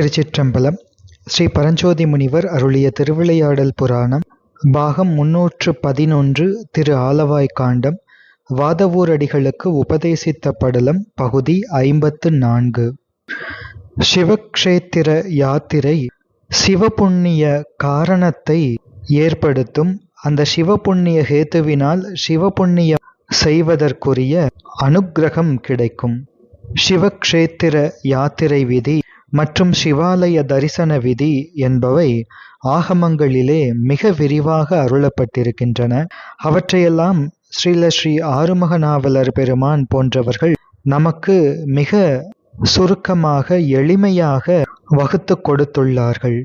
திருச்சிற்றம்பலம் ஸ்ரீ பரஞ்சோதி முனிவர் அருளிய திருவிளையாடல் புராணம் பாகம் முன்னூற்று பதினொன்று திரு ஆலவாய் காண்டம் வாதவூரடிகளுக்கு உபதேசித்த படலம் பகுதி ஐம்பத்து நான்கு. சிவக்ஷேத்திர யாத்திரை சிவபுண்ணிய காரணத்தை ஏற்படுத்தும். அந்த சிவபுண்ணிய ஹேத்துவினால் சிவபுண்ணிய செய்வதற்குரிய அனுக்கிரகம் கிடைக்கும். சிவக்ஷேத்திர யாத்திரை விதி மற்றும் சிவாலய தரிசன விதி என்பவை ஆகமங்களிலே மிக விரிவாக அருளப்பட்டிருக்கின்றன. அவற்றையெல்லாம் ஸ்ரீல ஸ்ரீ ஆறுமுகநாவலர் பெருமான் போன்றவர்கள் நமக்கு மிக சுருக்கமாக எளிமையாக வகுத்து கொடுத்துள்ளார்கள்.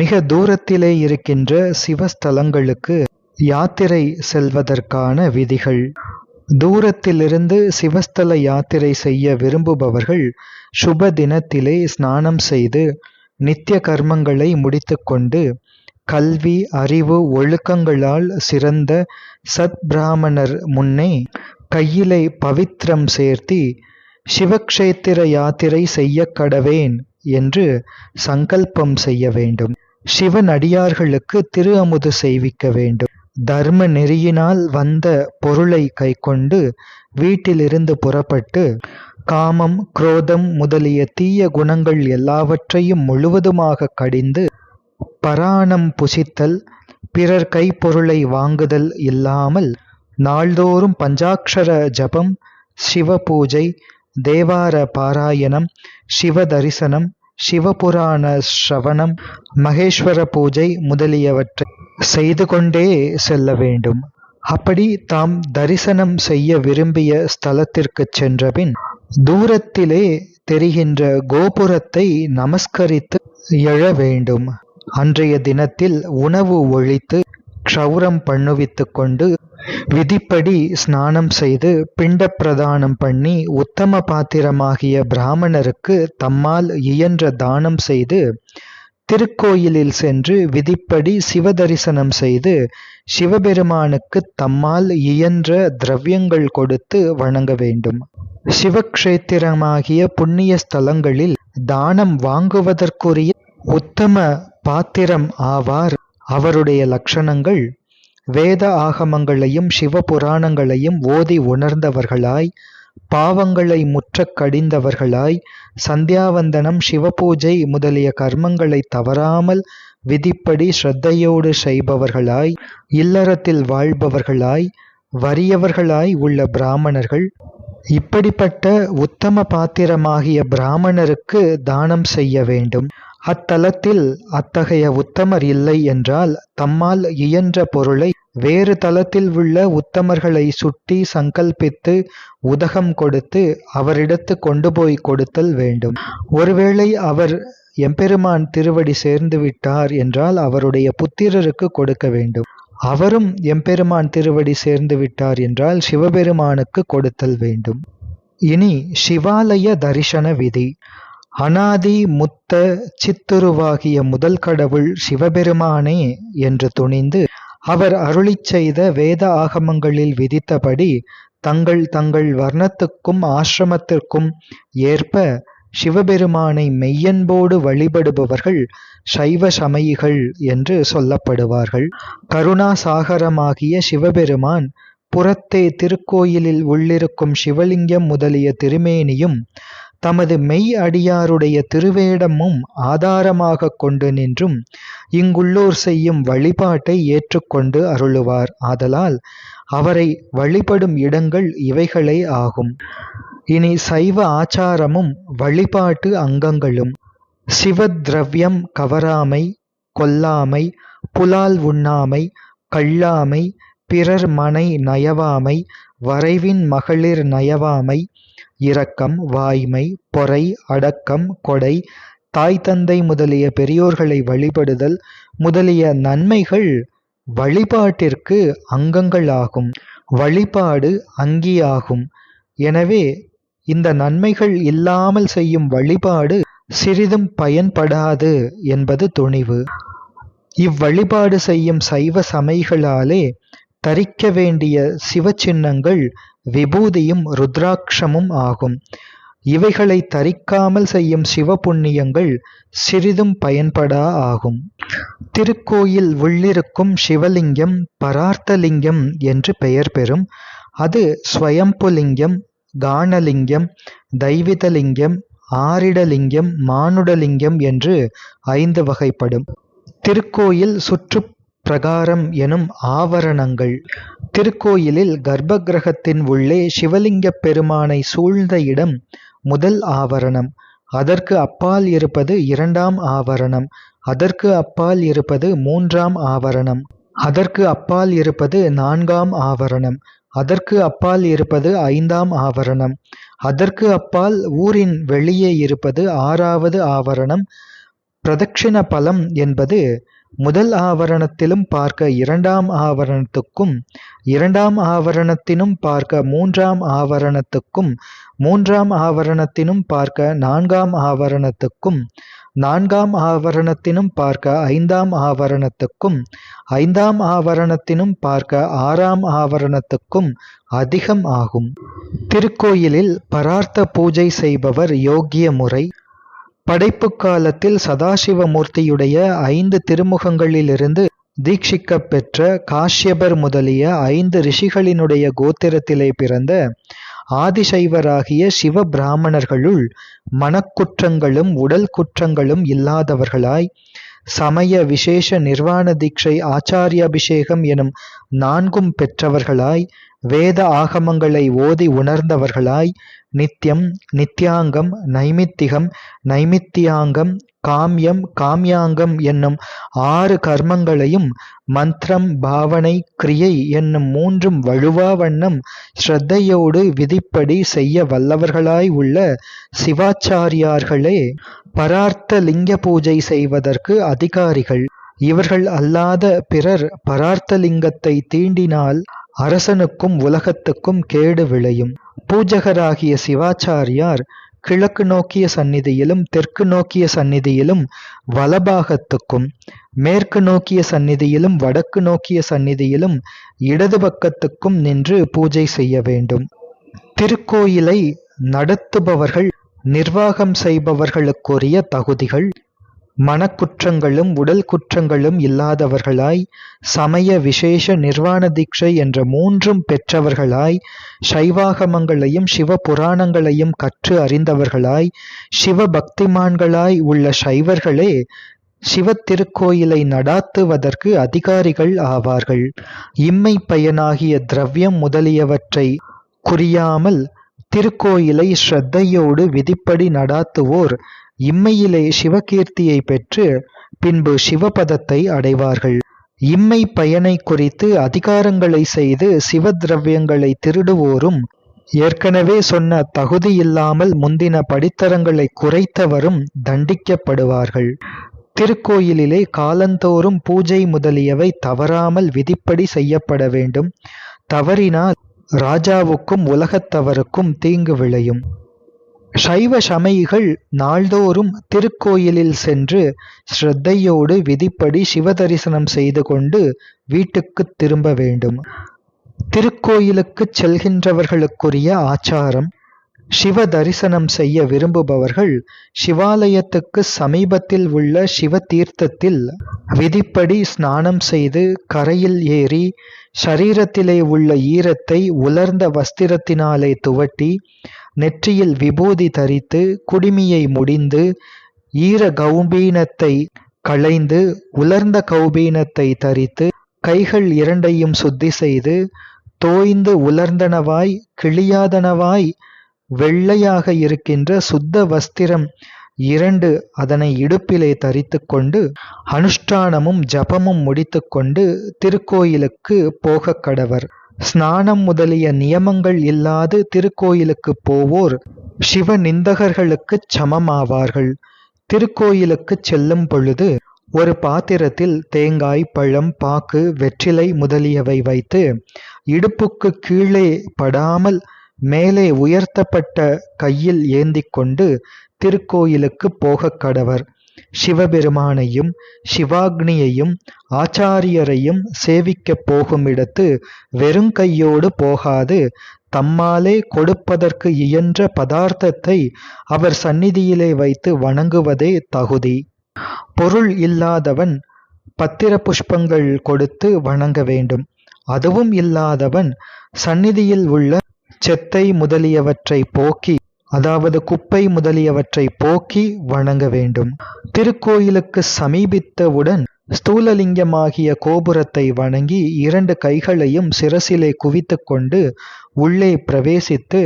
மிக தூரத்திலே இருக்கின்ற சிவஸ்தலங்களுக்கு யாத்திரை செல்வதற்கான விதிகள். தூரத்திலிருந்து சிவஸ்தல யாத்திரை செய்ய விரும்புபவர்கள் சுப தினத்திலே ஸ்நானம் செய்து நித்திய கர்மங்களை முடித்துக்கொண்டு கல்வி அறிவு ஒழுக்கங்களால் சிறந்த சத் பிராமணர் முன்னே கையிலே பவித்ரம் சேர்த்தி சிவக்ஷேத்திர யாத்திரை செய்ய கடவேன் என்று சங்கல்பம் செய்ய வேண்டும். சிவன் அடியார்களுக்கு திரு அமுது செய்விக்க வேண்டும். தர்ம நெறியினால் வந்த பொருளை கைக்கொண்டு வீட்டிலிருந்து புறப்பட்டு காமம் குரோதம் முதலிய தீய குணங்கள் எல்லாவற்றையும் முழுவதுமாக கடிந்து பராணம் புசித்தல் பிறர் கைப்பொருளை வாங்குதல் இல்லாமல் நாள்தோறும் பஞ்சாட்சர ஜபம் சிவ பூஜை தேவார பாராயணம் சிவ தரிசனம் சிவபுராண ஸ்ரவணம் மகேஸ்வர பூஜை முதலியவற்றை செய்து கொண்டே செல்ல வேண்டும். அப்படி தாம் தரிசனம் செய்ய விரும்பிய ஸ்தலத்திற்கு சென்றபின் தூரத்திலே தெரிகின்ற கோபுரத்தை நமஸ்கரித்து எழ வேண்டும். அன்றைய தினத்தில் உணவு ஒழித்து க்ஷௌரம் பண்ணுவித்து கொண்டு விதிப்படி ஸ்நானம் செய்து பிண்ட பிரதானம் பண்ணி உத்தம பாத்திரமாகிய பிராமணருக்கு தம்மால் இயன்ற தானம் செய்து திருக்கோயிலில் சென்று விதிப்படி சிவதரிசனம் செய்து சிவபெருமானுக்கு தம்மால் இயன்ற திரவியங்கள் கொடுத்து வணங்க வேண்டும். சிவக்ஷேத்திரமாகிய புண்ணிய ஸ்தலங்களில் தானம் வாங்குவதற்குரிய உத்தம பாத்திரம் ஆவார். அவருடைய லட்சணங்கள் வேத ஆகமங்களையும் சிவ புராணங்களையும் ஓதி உணர்ந்தவர்களாய் பாவங்களை முற்றக் கடிந்தவர்களாய் சந்தியாவந்தனம் சிவபூஜை முதலிய கர்மங்களை தவறாமல் விதிப்படி ஸ்ரத்தையோடு செய்பவர்களாய் இல்லறத்தில் வாழ்பவர்களாய் வறியவர்களாய் உள்ள பிராமணர்கள் இப்படிப்பட்ட உத்தம பாத்திரமாகிய பிராமணருக்கு தானம் செய்ய வேண்டும். அத்தலத்தில் அத்தகைய உத்தமர் இல்லை என்றால் தம்மால் இயன்ற பொருளை வேறு தலத்தில் உள்ள உத்தமர்களை சுட்டி சங்கல்பித்து உதகம் கொடுத்து அவரிடத்து கொண்டு போய் கொடுத்தல் வேண்டும். ஒருவேளை அவர் எம்பெருமான் திருவடி சேர்ந்து விட்டார் என்றால் அவருடைய புத்திரருக்கு கொடுக்க வேண்டும். அவரும் எம்பெருமான் திருவடி சேர்ந்து விட்டார் என்றால் சிவபெருமானுக்கு கொடுத்தல் வேண்டும். இனி சிவாலய தரிசன விதி. அனாதி முத்த சித்துருவாகிய முதல் கடவுள் சிவபெருமானே என்று துணிந்து அவர் அருளி செய்த வேத ஆகமங்களில் விதித்தபடி தங்கள் தங்கள் வர்ணத்துக்கும் ஆசிரமத்திற்கும் ஏற்ப சிவபெருமானை மெய்யன்போடு வழிபடுபவர்கள் சைவ சமயிகள் என்று சொல்லப்படுவார்கள். கருணாசாகரமாகிய சிவபெருமான் புறத்தே திருக்கோயிலில் உள்ளிருக்கும் சிவலிங்கம் முதலிய திருமேனியும் தமது மெய் அடியாருடைய திருவேடமும் ஆதாரமாக கொண்டு நின்றும் இங்குள்ளோர் செய்யும் வழிபாட்டை ஏற்றுக்கொண்டு அருளுவார். ஆதலால் அவரை வழிபடும் இடங்கள் இவைகளே ஆகும். இனி சைவ ஆச்சாரமும் வழிபாட்டு அங்கங்களும். சிவத்ரவ்யம் கவராமை கொல்லாமை புலால் உண்ணாமை கள்ளாமை பிறர் மனை நயவாமை வரைவின் மகளிர் நயவாமை இரக்கம் வாய்மை பொறை அடக்கம் கொடை தாய் தந்தை முதலிய பெரியோர்களை வழிபடுதல் முதலிய நன்மைகள் வழிபாட்டிற்கு அங்கங்களாகும். வழிபாடு அங்கியாகும். எனவே இந்த நன்மைகள் இல்லாமல் செய்யும் வழிபாடு சிறிதும் பயன்படாது என்பது துணிவு. இவ்வழிபாடு செய்யும் சைவ சமைகளாலே தரிக்க வேண்டிய சிவச்சின்னங்கள் விபூதியும் ருத்ராட்சமும் ஆகும். இவைகளை தரிக்காமல் செய்யும் சிவபுண்ணியங்கள் சிறிதும் பயன்படா ஆகும். திருக்கோயில் உள்ளிருக்கும் சிவலிங்கம் பரார்த்தலிங்கம் என்று பெயர் பெறும். அது ஸ்வயம்புலிங்கம் கானலிங்கம் தெய்விதலிங்கம் ஆரிடலிங்கம் மானுடலிங்கம் என்று ஐந்து வகைப்படும். திருக்கோயில் சுற்று பிரகாரம் எனும் ஆவரணங்கள். திருக்கோயிலில் கர்ப்பகிரகத்தின் உள்ளே சிவலிங்கப் பெருமானை சூழ்ந்த இடம் முதல் ஆவரணம். அதற்கு அப்பால் இருப்பது இரண்டாம் ஆவரணம். அதற்கு அப்பால் இருப்பது மூன்றாம் ஆவரணம். அதற்கு அப்பால் இருப்பது நான்காம் ஆவரணம். அதற்கு அப்பால் இருப்பது ஐந்தாம் ஆவரணம். அதற்கு அப்பால் ஊரின் வெளியே இருப்பது ஆறாவது ஆவரணம். பிரதட்சிண பலம் என்பது முதல் ஆவரணத்திலும் பார்க்க இரண்டாம் ஆவரணத்துக்கும் இரண்டாம் ஆவரணத்தினும் பார்க்க மூன்றாம் ஆவரணத்துக்கும் மூன்றாம் ஆவரணத்தினும் பார்க்க நான்காம் ஆவரணத்துக்கும் நான்காம் ஆவரணத்தினும் பார்க்க ஐந்தாம் ஆவரணத்துக்கும் ஐந்தாம் ஆவரணத்தினும் பார்க்க ஆறாம் ஆவரணத்துக்கும் அதிகம் ஆகும். திருக்கோயிலில் பரார்த்த பூஜை செய்பவர் யோகிய முறை படைப்பு காலத்தில் சதாசிவமூர்த்தியுடைய ஐந்து திருமுகங்களிலிருந்து தீட்சிக்க பெற்ற காஷ்யபர் முதலிய ஐந்து ரிஷிகளினுடைய கோத்திரத்திலே பிறந்த ஆதிசைவராகிய சிவ பிராமணர்களுள் மனக்குற்றங்களும் உடல் குற்றங்களும் இல்லாதவர்களாய் சமய விசேஷ நிர்வாண தீட்சை ஆச்சாரியாபிஷேகம் எனும் நான்கும் பெற்றவர்களாய் வேத ஆகமங்களை ஓதி உணர்ந்தவர்களாய் நித்யம் நித்யாங்கம் நைமித்திகம் நைமித்தியாங்கம் காம்யம் காம்யாங்கம் என்னும் ஆறு கர்மங்களையும் மந்திரம் பாவனை கிரியை என்னும் மூன்றும் வழுவா வண்ணம் ஸ்ரத்தையோடு விதிப்படி செய்ய வல்லவர்களாய் உள்ள சிவாச்சாரியார்களே பரார்த்த லிங்க பூஜை செய்வதற்கு அதிகாரிகள். இவர்கள் அல்லாத பிறர் பரார்த்த லிங்கத்தை தீண்டினால் அரசனுக்கும் உலகத்துக்கும் கேடு விளையும். பூஜகராகிய சிவாச்சாரியார் கிழக்கு நோக்கிய சந்நிதியிலும் தெற்கு நோக்கிய சந்நிதியிலும் வலபாகத்துக்கும் மேற்கு நோக்கிய சந்நிதியிலும் வடக்கு நோக்கிய சந்நிதியிலும் இடது பக்கத்துக்கும் நின்று பூஜை செய்ய வேண்டும். திருக்கோயிலை நடத்துபவர்கள் நிர்வாகம் செய்பவர்களுக்குரிய தகுதிகள் மனக்குற்றங்களும் உடல் குற்றங்களும் இல்லாதவர்களாய் சமய விசேஷ நிர்வாண தீட்சை என்ற மூன்றும் பெற்றவர்களாய் சைவாகமங்களையும் சிவ புராணங்களையும் கற்று அறிந்தவர்களாய் சிவ பக்திமான்களாய் உள்ள சைவர்களே சிவ திருக்கோயிலை நடாத்துவதற்கு அதிகாரிகள் ஆவார்கள். இம்மை பயனாகிய திரவியம் முதலியவற்றை குறியாமல் திருக்கோயிலை ஸ்ரத்தையோடு விதிப்படி நடாத்துவோர் இம்மையிலே சிவகீர்த்தியை பெற்று பின்பு சிவபதத்தை அடைவார்கள். இம்மை பயனை குறித்து அதிகாரங்களை செய்து சிவதிரவியங்களை திருடுவோரும் ஏற்கனவே சொன்ன தகுதியில்லாமல் முந்தின படித்தரங்களை குறைத்தவரும் தண்டிக்கப்படுவார்கள். திருக்கோயிலிலே காலந்தோறும் பூஜை முதலியவை தவறாமல் விதிப்படி செய்யப்பட வேண்டும். தவறினால் ராஜாவுக்கும் உலகத்தவருக்கும் தீங்கு விளையும். சைவ சமயிகள் நாள்தோறும் திருக்கோயிலில் சென்று ஸ்ரத்தையோடு விதிப்படி சிவதரிசனம் செய்து கொண்டு வீட்டுக்கு திரும்ப வேண்டும். திருக்கோயிலுக்கு செல்கின்றவர்களுக்குரிய ஆச்சாரம் சிவ தரிசனம் செய்ய விரும்புபவர்கள் சிவாலயத்துக்கு சமீபத்தில் உள்ள சிவ தீர்த்தத்தில் விதிப்படி ஸ்நானம் செய்து கரையில் ஏறி சரீரத்திலே உள்ள ஈரத்தை உலர்ந்த வஸ்திரத்தினாலே துவட்டி நெற்றியில் விபூதி தரித்து குடுமியை முடிந்து ஈர கௌபீனத்தை களைந்து உலர்ந்த கௌபீனத்தை தரித்து கைகள் இரண்டையும் சுத்தி செய்து தோய்ந்து உலர்ந்தனவாய் கிழியாதனவாய் வெள்ளையாக இருக்கின்ற சுத்த வஸ்திரம் இரண்டு அதனை இடுப்பிலே தரித்து கொண்டு அனுஷ்டானமும் ஜபமும் முடித்துக்கொண்டு திருக்கோயிலுக்கு போக கடவர். ஸ்நானம் முதலிய நியமங்கள் இல்லாது திருக்கோயிலுக்கு போவோர் சிவ நிந்தகர்களுக்குச் சமமாவார்கள். திருக்கோயிலுக்குச் செல்லும் பொழுது ஒரு பாத்திரத்தில் தேங்காய் பழம் பாக்கு வெற்றிலை முதலியவை வைத்து இடுப்புக்கு கீழே படாமல் மேலே உயர்த்தப்பட்ட கையில் ஏந்தி கொண்டு திருக்கோயிலுக்கு போகக் கடவர். சிவபெருமானையும் சிவாக்னியையும் ஆச்சாரியரையும் சேவிக்கப் போகுமிடத்து வெறுங்கையோடு போகாது தம்மாலே கொடுப்பதற்கு இயன்ற பதார்த்தத்தை அவர் சந்நிதியிலே வைத்து வணங்குவதே தகுதி. பொருள் இல்லாதவன் பத்திர புஷ்பங்கள் கொடுத்து வணங்க வேண்டும். அதுவும் இல்லாதவன் சந்நிதியில் உள்ள செத்தை முதலியவற்றை போக்கி அதாவது குப்பை முதலியவற்றை போக்கி வணங்க வேண்டும். திருக்கோயிலுக்கு சமீபித்தவுடன் ஸ்தூலலிங்கமாகிய கோபுரத்தை வணங்கி இரண்டு கைகளையும் சிரசிலே குவித்து கொண்டு உள்ளே பிரவேசித்து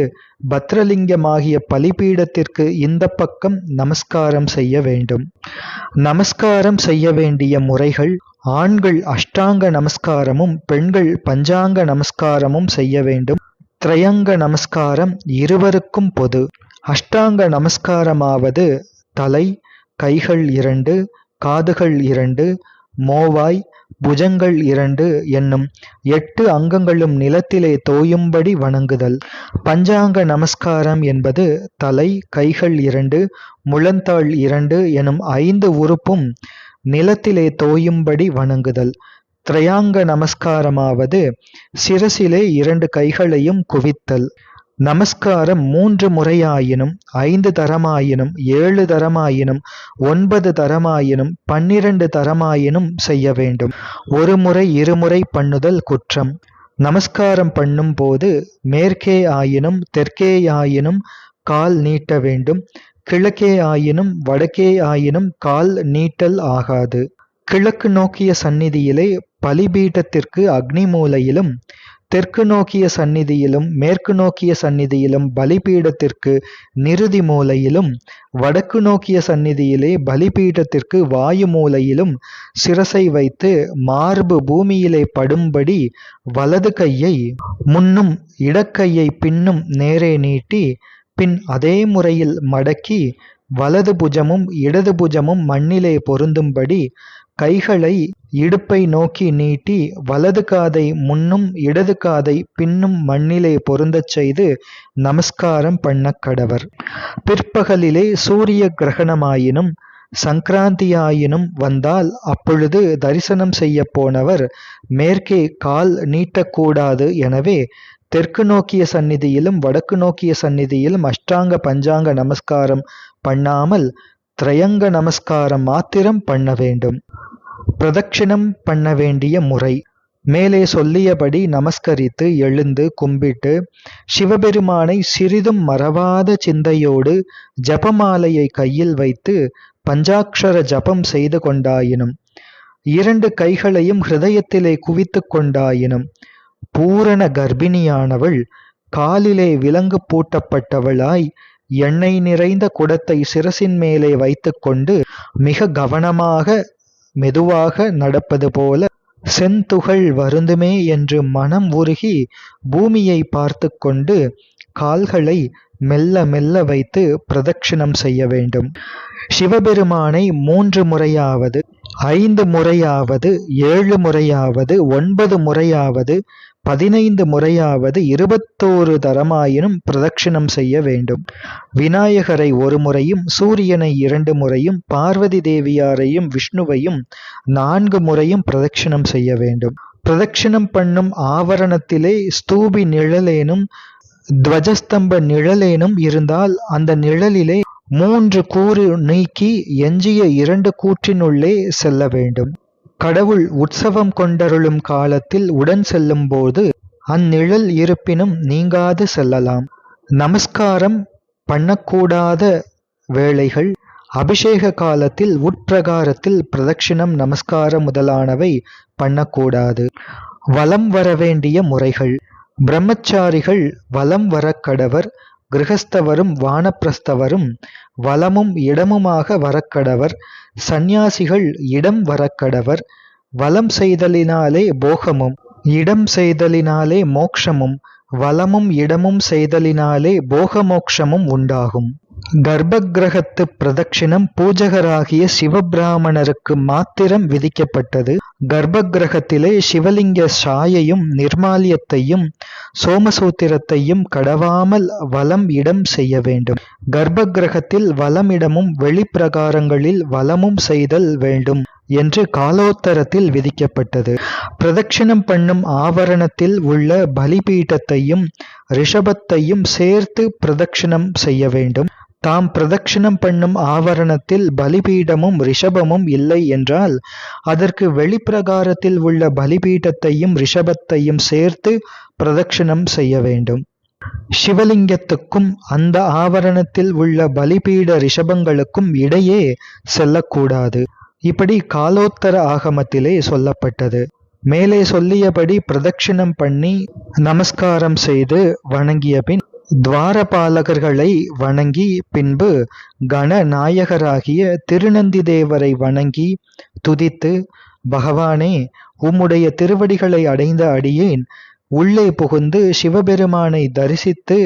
பத்ரலிங்கமாகிய பலிபீடத்திற்கு இந்த பக்கம் நமஸ்காரம் செய்ய வேண்டும். நமஸ்காரம் செய்ய வேண்டிய முறைகள் ஆண்கள் அஷ்டாங்க நமஸ்காரமும் பெண்கள் பஞ்சாங்க நமஸ்காரமும் செய்ய வேண்டும். திரையங்க நமஸ்காரம் இருவருக்கும் பொது. அஷ்டாங்க நமஸ்காரமாவது தலை கைகள் இரண்டு காதுகள் இரண்டு மோவாய் புஜங்கள் இரண்டு என்னும் எட்டு அங்கங்களும் நிலத்திலே தோயும்படி வணங்குதல். பஞ்சாங்க நமஸ்காரம் என்பது தலை கைகள் இரண்டு முழந்தாள் இரண்டு எனும் ஐந்து உறுப்பும் நிலத்திலே தோயும்படி வணங்குதல். திரையாங்க நமஸ்காரமாவது சிரசிலே இரண்டு கைகளையும் குவித்தல். நமஸ்காரம் மூன்று முறையாயினும் ஐந்து தரமாயினும் ஏழு தரமாயினும் ஒன்பது தரமாயினும் பன்னிரண்டு தரமாயினும் செய்ய வேண்டும். ஒரு முறை இருமுறை பண்ணுதல் குற்றம். நமஸ்காரம் பண்ணும் போது மேற்கே ஆயினும் தெற்கே ஆயினும் கால் நீட்ட வேண்டும். கிழக்கே ஆயினும் வடக்கே ஆயினும் கால் நீட்டல் ஆகாது. கிழக்கு நோக்கிய சந்நிதியிலே பலிபீடத்திற்கு அக்னி மூலையிலும் தெற்கு நோக்கிய சந்நிதியிலும் மேற்கு நோக்கிய சந்நிதியிலும் பலிபீடத்திற்கு நிருதி மூலையிலும் வடக்கு நோக்கிய சந்நிதியிலே பலிபீடத்திற்கு வாயு மூலையிலும் சிரசை வைத்து மார்பு பூமியிலே படும்படி வலது கையை முன்னும் இடக்கையை பின்னும் நேரே நீட்டி பின் அதே முறையில் மடக்கி வலது புஜமும் இடது புஜமும் மண்ணிலே பொருந்தும்படி கைகளை இடுப்பை நோக்கி நீட்டி வலது காதை முன்னும் இடது காதை பின்னும் மண்ணிலே பொருந்தச் செய்து நமஸ்காரம் பண்ண கடவர். பிற்பகலிலே சூரிய கிரகணமாயினும் சங்கராந்தியாயினும் வந்தால் அப்பொழுது தரிசனம் செய்ய போனவர் மேற்கே கால் நீட்டக்கூடாது எனவே தெற்கு நோக்கிய சந்நிதியிலும் வடக்கு நோக்கிய சந்நிதியிலும் அஷ்டாங்க பஞ்சாங்க நமஸ்காரம் பண்ணாமல் திரையங்க நமஸ்காரம் மாத்திரம் பண்ண வேண்டும். பிரதட்சிணம் பண்ண வேண்டிய முறை. மேலே சொல்லியபடி நமஸ்கரித்து எழுந்து கும்பிட்டு சிவபெருமானை சிறிதும் மறவாத சிந்தையோடு ஜபமாலையை கையில் வைத்து பஞ்சாக்ஷர ஜபம் செய்து கொண்டாயினும் இரண்டு கைகளையும் ஹிருதயத்திலே குவித்து கொண்டாயினும் பூரண கர்ப்பிணியானவள் காலிலே விலங்கு பூட்டப்பட்டவளாய் எண்ணெய் நிறைந்த குடத்தை சிரசின் மேலே வைத்துக்கொண்டு மிக கவனமாக மெதுவாக நடப்பது போல செந்துகள் வருந்துமே என்று மனம் உருகி பூமியை பார்த்து கொண்டு கால்களை மெல்ல மெல்ல வைத்து பிரதட்சிணம் செய்ய வேண்டும். சிவபெருமானை மூன்று முறையாவது ஐந்து முறையாவது ஏழு முறையாவது ஒன்பது முறையாவது பதினைந்து முறையாவது இருபத்தோரு தரமாயினும் பிரதட்சிணம் செய்ய வேண்டும். விநாயகரை ஒரு முறையும் சூரியனை இரண்டு முறையும் பார்வதி தேவியாரையும் விஷ்ணுவையும் நான்கு முறையும் பிரதட்சிணம் செய்ய வேண்டும். பிரதட்சிணம் பண்ணும் ஆவரணத்திலே ஸ்தூபி நிழலேனும் துவஜஸ்தம்ப நிழலேனும் இருந்தால் அந்த நிழலிலே மூன்று கூறு நீக்கி எஞ்சிய இரண்டு கூற்றினுள்ளே செல்ல வேண்டும். கடவுள் உற்சவம் கொண்டருளும் காலத்தில் உடன் செல்லும்போது அந்நிழல் இருப்பினும் நீங்காது செல்லலாம். நமஸ்காரம் பண்ணக்கூடாத வேளைகள் அபிஷேக காலத்தில் உட்பிரகாரத்தில் பிரதட்சிணம் நமஸ்காரம் முதலானவை பண்ணக்கூடாது. வலம் வர வேண்டிய முறைகள். பிரம்மச்சாரிகள் வலம் வரக்கடவர் கிரகஸ்தவரும் வானப்பிரஸ்தவரும் வலமும் இடமுமாக வரக்கடவர் சந்நியாசிகள் இடம் வரக்கடவர் வலம் செய்தலினாலே போகமும் இடம் செய்தலினாலே மோக்ஷமும் வலமும் இடமும் செய்தலினாலே போகமோக்ஷமும் உண்டாகும். கர்ப்பகிரகத்து பிரதட்சிணம் பூஜகராகிய சிவபிராமணருக்கு மாத்திரம் விதிக்கப்பட்டது. கர்ப்பகிரகத்திலே சிவலிங்க சாயையும் நிர்மாலியத்தையும் சோமசூத்திரத்தையும் கடவாமல் வலம் இடம் செய்ய வேண்டும். கர்ப்பகிரகத்தில் வலமிடமும் வெளிப்பிரகாரங்களில் வலமும் செய்தல் வேண்டும் என்று காலோத்தரத்தில் விதிக்கப்பட்டது. பிரதட்சிணம் பண்ணும் ஆவரணத்தில் உள்ள பலிபீடத்தையும் ரிஷபத்தையும் சேர்த்து பிரதட்சிணம் செய்ய வேண்டும். தாம் பிரதட்சிணம் பண்ணும் ஆவரணத்தில் பலிபீடமும் ரிஷபமும் இல்லை என்றால் அதற்கு வெளிப்பிரகாரத்தில் உள்ள பலிபீடத்தையும் ரிஷபத்தையும் சேர்த்து பிரதட்சிணம் செய்ய வேண்டும். சிவலிங்கத்துக்கும் அந்த ஆவரணத்தில் உள்ள பலிபீட ரிஷபங்களுக்கும் இடையே செல்லக்கூடாது. இப்படி காலோத்தர ஆகமத்திலே சொல்லப்பட்டது. மேலே சொல்லியபடி பிரதட்சிணம் பண்ணி நமஸ்காரம் செய்து வணங்கிய பின் துவாரபாலகர்களை வணங்கி பின்பு கணநாயகராகிய திருநந்தி தேவரை வணங்கி துதித்து பகவானே உம்முடைய திருவடிகளை அடைந்த அடியேன் உள்ளே புகுந்து சிவபெருமானை தரிசித்து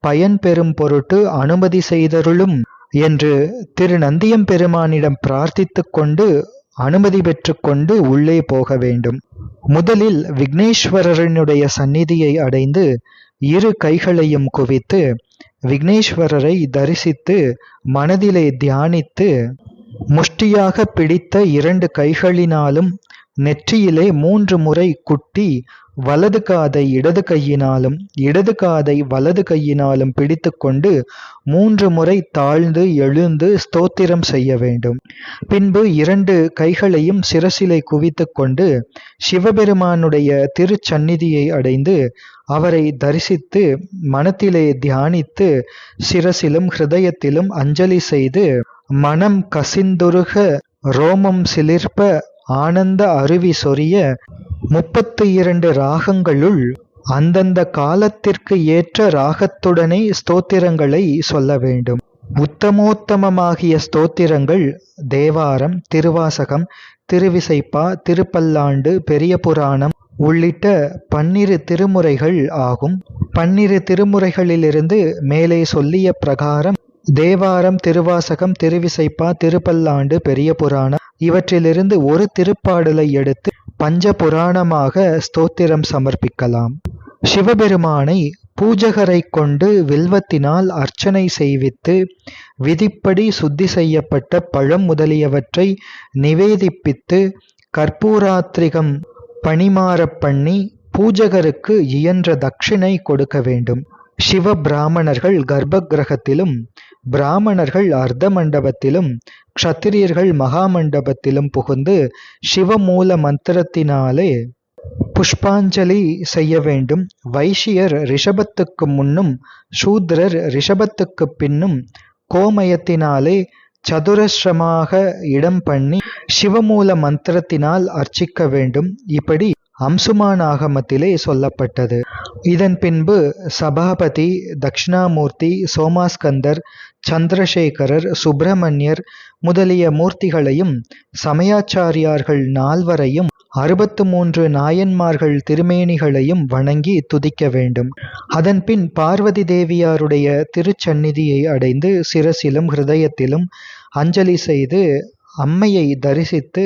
பயன் பெறும் பொருட்டு அனுமதி செய்தருளும் என்று திரு நந்தியம் பெருமானிடம் பிரார்த்தித்து கொண்டு அனுமதி பெற்றுக்கொண்டு உள்ளே போக வேண்டும். முதலில் விக்னேஸ்வரனுடைய சந்நிதியை அடைந்து இரு கைகளையும் குவித்து விக்னேஸ்வரரை தரிசித்து மனதிலே தியானித்து முஷ்டியாக பிடித்த இரண்டு கைகளினாலும் நெற்றியிலே மூன்று முறை குட்டி வலது காதை இடது கையினாலும் இடது காதை வலது கையினாலும் பிடித்துக்கொண்டு மூன்று முறை தாழ்ந்து எழுந்து ஸ்தோத்திரம் செய்ய வேண்டும். பின்பு இரண்டு கைகளையும் சிரசிலை குவித்து கொண்டு சிவபெருமானுடைய திருச்சந்நிதியை அடைந்து அவரை தரிசித்து மனத்திலே தியானித்து சிரசிலும் ஹிருதயத்திலும் அஞ்சலி செய்து மனம் கசிந்துருக ரோமம் சிலிர்ப்ப ஆனந்த அருவி சொரிய முப்பத்து இரண்டு ராகங்களுள் அந்தந்த காலத்திற்கு ஏற்ற ராகத்துடனே ஸ்தோத்திரங்களை சொல்ல வேண்டும். உத்தமோத்தமமாகிய ஸ்தோத்திரங்கள் தேவாரம் திருவாசகம் திருவிசைப்பா திருப்பல்லாண்டு பெரிய புராணம் உள்ளிட்ட பன்னிரு திருமுறைகள் ஆகும். பன்னிரு திருமுறைகளிலிருந்து மேலே சொல்லிய பிரகாரம் தேவாரம் திருவாசகம் திருவிசைப்பா திருப்பல்லாண்டு பெரிய புராணம் இவற்றிலிருந்து ஒரு திருப்பாடலை எடுத்து பஞ்ச புராணமாக ஸ்தோத்திரம் சமர்ப்பிக்கலாம். சிவபெருமானை பூஜகரை கொண்டு வில்வத்தினால் அர்ச்சனை செய்வித்து விதிப்படி சுத்தி செய்யப்பட்ட பழம் முதலியவற்றை நிவேதிப்பித்து கற்பூராத்திரிகம் பணிமாறப் பண்ணி பூஜகருக்கு இயன்ற தட்சிணை கொடுக்க வேண்டும். சிவ பிராமணர்கள் கர்ப்ப கிரகத்திலும் பிராமணர்கள் அர்த்த மண்டபத்திலும் க்ஷத்திரியர்கள் மகா மண்டபத்திலும் புகுந்து சிவமூல மந்திரத்தினாலே புஷ்பாஞ்சலி செய்ய வேண்டும். வைஷ்யர் ரிஷபத்துக்கு முன்னும் சூத்ரர் ரிஷபத்துக்கு பின்னும் கோமயத்தினாலே சதுரஸ்ரமாக இடம் பண்ணி சிவமூல மந்திரத்தினால் அர்ச்சிக்க வேண்டும். இப்படி அம்சுமான் ஆகமத்திலே சொல்லப்பட்டது. இதன் பின்பு சபாபதி தக்ஷணாமூர்த்தி சோமாஸ்கந்தர் சந்திரசேகரர் சுப்பிரமணியர் முதலிய மூர்த்திகளையும் சமயாச்சாரியார்கள் நால்வரையும் அறுபத்து மூன்று நாயன்மார்கள் திருமேனிகளையும் வணங்கி துதிக்க வேண்டும். அதன்பின் பார்வதி தேவியாருடைய திருச்சந்நிதியை அடைந்து சிரசிலும் ஹிருதயத்திலும் அஞ்சலி செய்து அம்மையை தரிசித்து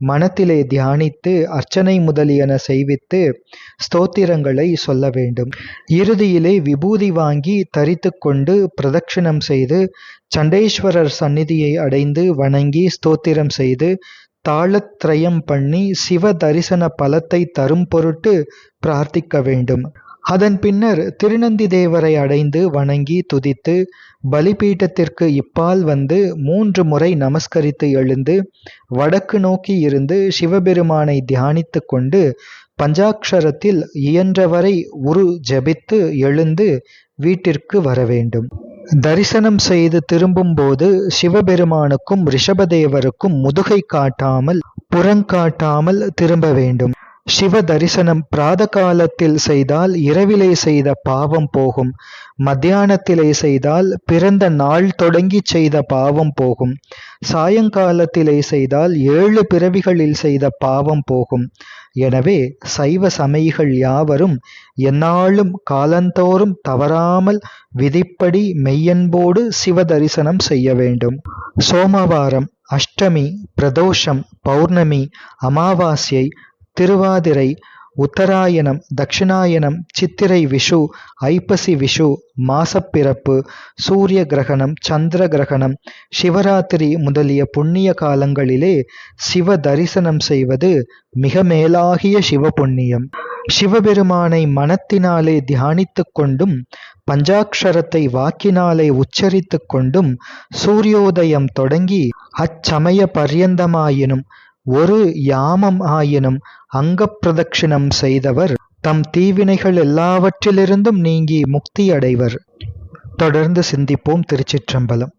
மனத்திலே தியானித்து அர்ச்சனை முதலியன செய்வித்து ஸ்தோத்திரங்களை சொல்ல வேண்டும். இறுதியிலே விபூதி வாங்கி தரித்து கொண்டு பிரதட்சிணம் செய்து சண்டேஸ்வரர் சந்நிதியை அடைந்து வணங்கி ஸ்தோத்திரம் செய்து தாளத்ரயம் பண்ணி சிவ தரிசன பலத்தை தரும் பொருட்டு பிரார்த்திக்க வேண்டும். அதன் பின்னர் திருநந்தி தேவரை அடைந்து வணங்கி துதித்து பலிபீட்டத்திற்கு இப்பால் வந்து மூன்று முறை நமஸ்கரித்து எழுந்து வடக்கு நோக்கி இருந்து சிவபெருமானை தியானித்து கொண்டு பஞ்சாட்சரத்தில் இயன்றவரை உரு ஜபித்து எழுந்து வீட்டிற்கு வர வேண்டும் தரிசனம் செய்து திரும்பும்போது சிவபெருமானுக்கும் ரிஷபதேவருக்கும் முதுகை காட்டாமல் புறங்காட்டாமல் திரும்ப வேண்டும். சிவ தரிசனம் பிராத காலத்தில் செய்தால் இரவிலே செய்த பாவம் போகும் மத்தியானத்திலே செய்தால் பிறந்த நாள் தொடங்கி செய்த பாவம் போகும் சாயங்காலத்திலே செய்தால் ஏழு பிறவிகளில் செய்த பாவம் போகும். எனவே சைவ சமயிகள் யாவரும் எந்நாளும் காலந்தோறும் தவறாமல் விதிப்படி மெய்யன்போடு சிவ தரிசனம் செய்ய வேண்டும். சோமவாரம் அஷ்டமி பிரதோஷம் பௌர்ணமி அமாவாஸ்யை திருவாதிரை உத்தராயணம் தட்சிணாயனம் சித்திரை விஷு ஐப்பசி விஷு மாசப்பிறப்பு சூரிய கிரகணம் சந்திர கிரகணம் சிவராத்திரி முதலிய புண்ணிய காலங்களிலே சிவ தரிசனம் செய்வது மிக மேலாகிய சிவ புண்ணியம் சிவபெருமானை மனத்தினாலே தியானித்து கொண்டும் பஞ்சாக்ஷரத்தை வாக்கினாலே உச்சரித்து கொண்டும் சூரியோதயம் தொடங்கி அச்சமய பர்யந்தமாயினும் ஒரு யாமம் ஆயினும் அங்கப்பிரதட்சிணம் செய்தவர் தம் தீவினைகள் எல்லாவற்றிலிருந்தும் நீங்கி முக்தி அடைவர் தொடர்ந்து சிந்திப்போம் திருச்சிற்றம்பலம்.